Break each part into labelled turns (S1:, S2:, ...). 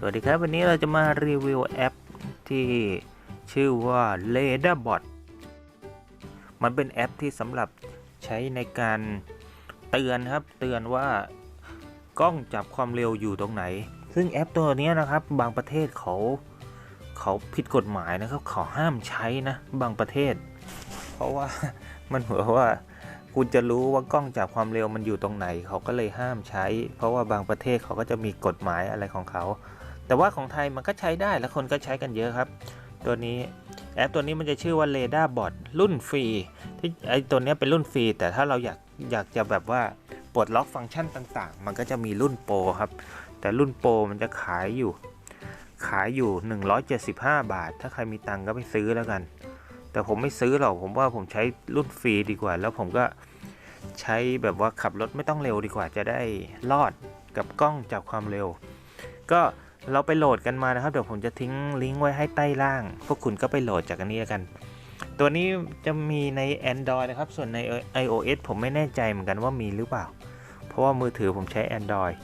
S1: สวัสดีครับ วันนี้เราจะมารีวิวแอปที่ชื่อว่า r a d a r b o t มันเป็นแอปที่สำหรับใช้ในการเตือนครับ เตือนว่ากล้องจับความเร็วอยู่ตรงไหน ซึ่งแอปตัวนี้นะครับ บางประเทศเขาเขาผิดกฎหมายนะครับ เขาห้ามใช้นะ บางประเทศ เพราะว่ามันเหมือนว่าคุณจะรู้ว่ากล้องจับความเร็วมันอยู่ตรงไหน เขาก็เลยห้ามใช้ เพราะว่าบางประเทศเขาก็จะมีกฎหมายอะไรของเขา แต่ว่าของไทยมันก็ใช้ได้และคนก็ใช้กันเยอะครับ ตัวนี้แอปตัวนี้มันจะชื่อว่า r a d a r b o t รุ่นฟรีที่ไอตัวนี้เป็นรุ่นฟรี แต่ถ้าเราอยากอยากจะแบบว่าปลดล็อกฟังก์ชันต่างๆ มันก็จะมีรุ่นโปรครับ แต่รุ่นโปรมันจะขายอยู่ ขายอยู่ 175 บาท ถ้าใครมีตังก็ไปซื้อแล้วกัน แต่ผมไม่ซื้อหรอกผมว่าผมใช้รุ่นฟรีดีกว่า แล้วผมก็ใช้แบบว่าขับรถไม่ต้องเร็วดีกว่าจะได้รอดกับกล้องจับความเร็ว ก็ เราไปโหลดกันมานะครับ เดี๋ยวผมจะทิ้งลิงก์ไว้ให้ใต้ล่าง พวกคุณก็ไปโหลดจากอันนี้แล้วกัน ตัวนี้จะมีใน Android นะครับ ส่วนใน iOS ผมไม่แน่ใจเหมือนกันว่ามีหรือเปล่า เพราะว่ามือถือผมใช้ Android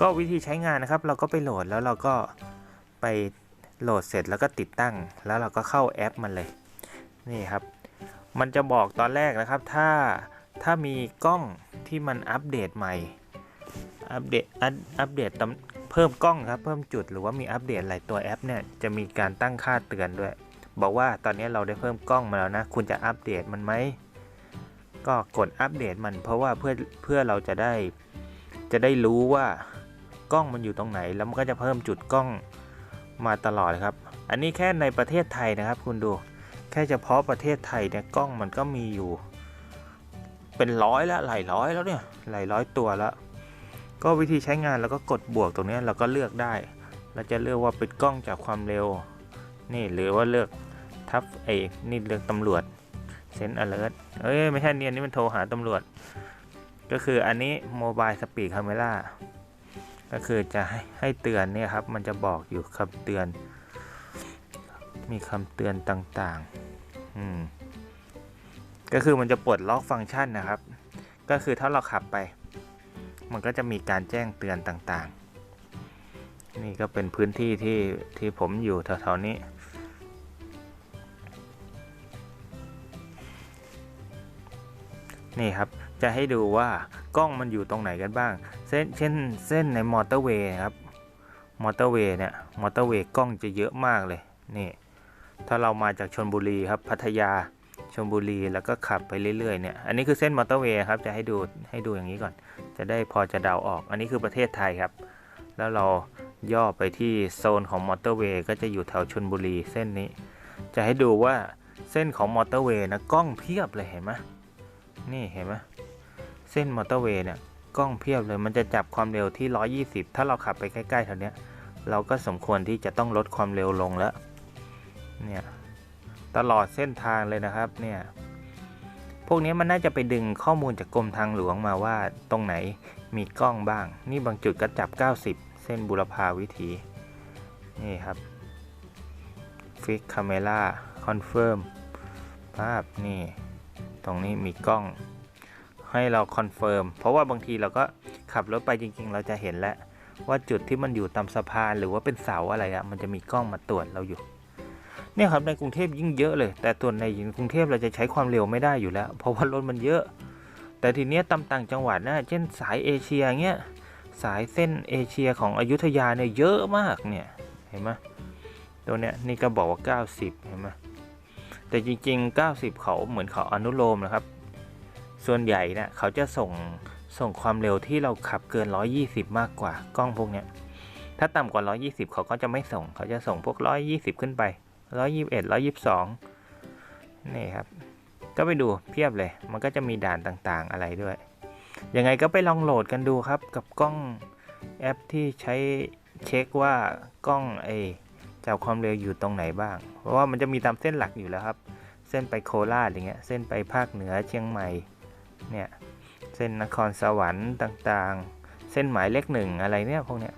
S1: ก็วิธีใช้งานนะครับ เราก็ไปโหลดแล้วเราก็ไปโหลดเสร็จแล้วก็ติดตั้ง แล้วเราก็เข้าแอปมันเลย นี่ครับ มันจะบอกตอนแรกนะครับ ถ้าถ้ามีกล้องที่มันอัปเดตใหม่ อัปเดตอัปเดตตำเพิ่มกล้องครับเพิ่มจุดหรือว่ามีอัปเดตอะไรตัวแอปเนี่ยจะมีการตั้งค่าเตือนด้วย บอกว่าตอนนี้เราได้เพิ่มกล้องมาแล้วนะ คุณจะอัปเดตมันไหมก็กดอัปเดตมัน เพราะว่าเพื่อเพื่อเราจะได้จะได้รู้ว่ากล้องมันอยู่ตรงไหน แล้วมันก็จะเพิ่มจุดกล้องมาตลอดครับ อันนี้แค่ในประเทศไทยนะครับ คุณดู แค่เฉพาะประเทศไทยเนี่ยกล้องมันก็มีอยู่ เป็นร้อยแล้วหลายร้อยแล้วเนี่ยหลายร้อยตัวแล้ว ก็วิธีใช้งานแล้วก็กดบวกตรงนี้เราก็เลือกได้ เราจะเลือกว่าเป็นกล้องจากความเร็ว นี่หรือว่าเลือกทับเอนี่เลือกตำรวจเซนอเลอร์เอ้ยไม่ใช่เนียนี่มันโทรหาตำรวจ ก็คืออันนี้โมบายสปีดคาเมล่าก็คือจะให้ให้เตือนเนี่ยครับ มันจะบอกอยู่คำเตือน มีคำเตือนต่างๆ อืม ก็คือมันจะปลดล็อกฟังก์ชันนะครับ ก็คือถ้าเราขับไป มันก็จะมีการแจ้งเตือนต่างๆ นี่ก็เป็นพื้นที่ที่ที่ผมอยู่แถวๆนี้ นี่ครับจะให้ดูว่ากล้องมันอยู่ตรงไหนกันบ้าง เส้นเช่นเส้นในมอเตอร์เวย์ครับ มอเตอร์เวย์เนี่ย มอเตอร์เวย์กล้องจะเยอะมากเลย นี่ ถ้าเรามาจากชนบุรีครับ พัทยาชลบุรีแล้วก็ขับไปเรื่อยๆเนี่ย อันนี้คือเส้นมอเตอร์เวย์ครับ จะให้ดูให้ดูอย่างนี้ก่อน จะได้พอจะเดาออก อันนี้คือประเทศไทยครับ แล้วเราย่อไปที่โซนของมอเตอร์เวย์ก็จะอยู่แถวชลบุรีเส้นนี้ จะให้ดูว่าเส้นของมอเตอร์เวย์นะกล้องเพียบเลยเห็นไหมนี่เห็นไหมเส้นมอเตอร์เวย์เนี่ยกล้องเพียบเลยมันจะจับความเร็วที่ 120 ถ้าเราขับไปใกล้ๆแถวเนี้ย เราก็สมควรที่จะต้องลดความเร็วลงแล้วเนี่ยตลอดเส้นทางเลยนะครับเนี่ย พวกนี้มันน่าจะไปดึงข้อมูลจากกรมทางหลวงมาว่าตรงไหนมีกล้องบ้าง นี่บางจุดก็จับ 90 เส้นบุรพาวิถี นี่ครับฟิกคาเมล่าคอนเฟิร์มภาพนี่ ตรงนี้มีกล้อง ให้เราคอนเฟิร์มเพราะว่าบางทีเราก็ขับรถไปจริง ๆ เราจะเห็นแล้วว่าจุดที่มันอยู่ตามสะพานหรือว่าเป็นเสาอะไรอะมันจะมีกล้องมาตรวจเราอยู่ เนี่ยครับในกรุงเทพยิ่งเยอะเลย แต่ตัวนในกรุงเทพเราจะใช้ความเร็วไม่ได้อยู่แล้ว เพราะว่ารถมันเยอะ แต่ทีเนี้ยตามต่างจังหวัดนะเช่นสายเอเชียเงี้ยสายเส้นเอเชียของอยุธยาเนี่ยเยอะมากเนี่ยเห็นไหมตัวเนี้ยนี่ก็บอกว่า 90 เห็นไหมแต่จริง ๆ 90 เขาเหมือนเขาอนุโลมนะครับ ส่วนใหญ่เนะเขาจะส่งส่งความเร็วที่เราขับเกิน 120 มากกว่ากล้องพวกเนี้ยถ้าต่ำกว่า 120 เขาก็จะไม่ส่ง เขาจะส่งพวก 120 ขึ้นไป ร้อยยี่สิบเอ็ดร้อยยี่สิบสองนี่ครับ ก็ไปดูเพียบเลย มันก็จะมีด่านต่างๆอะไรด้วย ยังไงก็ไปลองโหลดกันดูครับ กับกล้องแอปที่ใช้เช็คว่ากล้องไอจับความเร็วอยู่ตรงไหนบ้าง เพราะว่ามันจะมีตามเส้นหลักอยู่แล้วครับ เส้นไปโคราชอย่างเงี้ย เส้นไปภาคเหนือเชียงใหม่ เนี่ย เส้นนครสวรรค์ต่างๆ เส้นหมายเลขหนึ่งอะไรเนี่ยพวกเนี้ย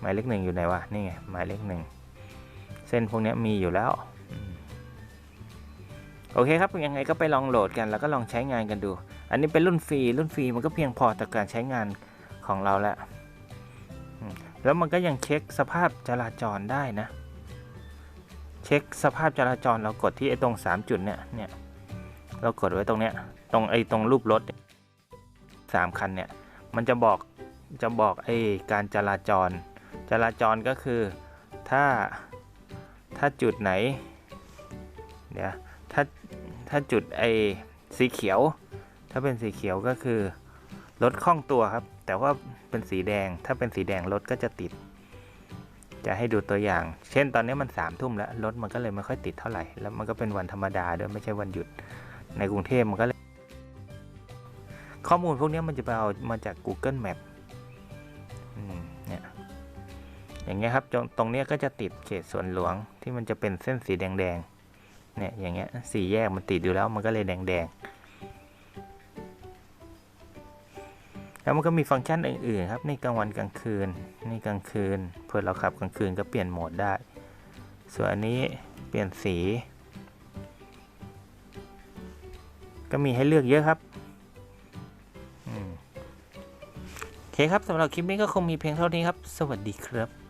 S1: หมายเลขหนึ่งอยู่ไหนวะ นี่ไง หมายเลขหนึ่ง เส้นพวกนี้มีอยู่แล้ว โอเคครับยังไงก็ไปลองโหลดกันแล้วก็ลองใช้งานกันดู อันนี้เป็นรุ่นฟรีรุ่นฟรีมันก็เพียงพอต่อการใช้งานของเราแล้วแล้วมันก็ยังเช็คสภาพจราจรได้นะ เช็คสภาพจราจรเรากดที่ไอ้ตรง 3 จุดเนี่ยเนี่ยเรากดไว้ตรงเนี้ยตรงไอ้ตรงรูปรถสามคันเนี่ยมันจะบอกจะบอกไอ้การจราจร จราจรก็คือถ้า ถ้าจุดไหนเดี๋ยวถ้าถ้าจุดไอสีเขียว ถ้าเป็นสีเขียวก็คือรถคล่องตัวครับ แต่ว่าเป็นสีแดง ถ้าเป็นสีแดงรถก็จะติด จะให้ดูตัวอย่าง เช่นตอนนี้มันสามทุ่มแล้วรถมันก็เลยไม่ค่อยติดเท่าไหร่ แล้วมันก็เป็นวันธรรมดาด้วยไม่ใช่วันหยุด ในกรุงเทพมันก็เลย ข้อมูลพวกนี้มันจะไปเอามาจาก Google Map อย่างเงี้ยครับตรงเนี้ยก็จะติดเขตสวนหลวงที่มันจะเป็นเส้นสีแดงๆเนี่ยอย่างเงี้ยสีแยกมันติดอยู่แล้วมันก็เลยแดงๆแล้วมันก็มีฟังก์ชันอื่นๆครับนี่กลางวันกลางคืนนี่กลางคืนเพื่อเราขับกลางคืนก็เปลี่ยนโหมดได้ ส่วนอันนี้เปลี่ยนสี ก็มีให้เลือกเยอะครับโอเคครับสำหรับคลิปนี้ก็คงมีเพียงเท่านี้ครับ สวัสดีครับ